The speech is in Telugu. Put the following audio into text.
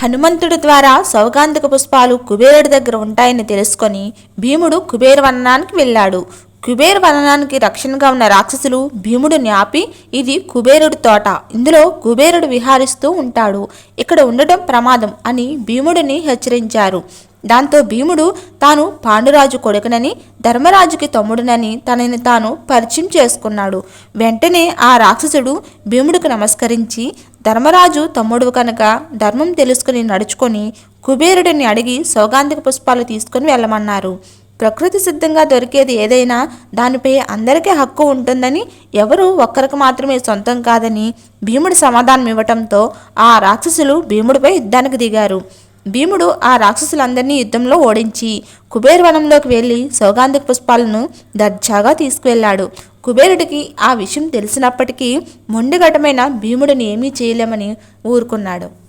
హనుమంతుడి ద్వారా సౌగాంధిక పుష్పాలు కుబేరుడి దగ్గర ఉంటాయని తెలుసుకొని భీముడు కుబేర వనానికి వెళ్ళాడు. కుబేర వనానికి రక్షణగా ఉన్న రాక్షసులు భీముడిని ఆపి ఇది కుబేరుడి తోట. ఇందులో కుబేరుడు విహారిస్తూ ఉంటాడు. ఇక్కడ ఉండటం ప్రమాదం అని భీముడిని హెచ్చరించారు. దాంతో భీముడు తాను పాండురాజు కొడుకునని ధర్మరాజుకి తమ్ముడునని తనని తాను పరిచయం చేసుకున్నాడు. వెంటనే ఆ రాక్షసుడు భీముడికి నమస్కరించి ధర్మరాజు తమ్ముడు కనుక ధర్మం తెలుసుకుని నడుచుకొని కుబేరుడిని అడిగి సౌగాంధిక పుష్పాలు తీసుకుని వెళ్ళమన్నారు. ప్రకృతి సిద్ధంగా దొరికేది ఏదైనా దానిపై అందరికీ హక్కు ఉంటుందని ఎవరు ఒక్కరికి మాత్రమే సొంతం కాదని భీముడు సమాధానం ఇవ్వటంతో ఆ రాక్షసులు భీముడిపై యుద్ధానికి దిగారు. భీముడు ఆ రాక్షసులందరినీ యుద్ధంలో ఓడించి కుబేరవనంలోకి వెళ్ళి సౌగాంధిక పుష్పాలను దర్జాగా తీసుకువెళ్ళాడు. కుబేరుడికి ఆ విషయం తెలిసినప్పటికీ మొండిఘటమైన భీముడిని ఏమీ చేయలేమని ఊరుకున్నాడు.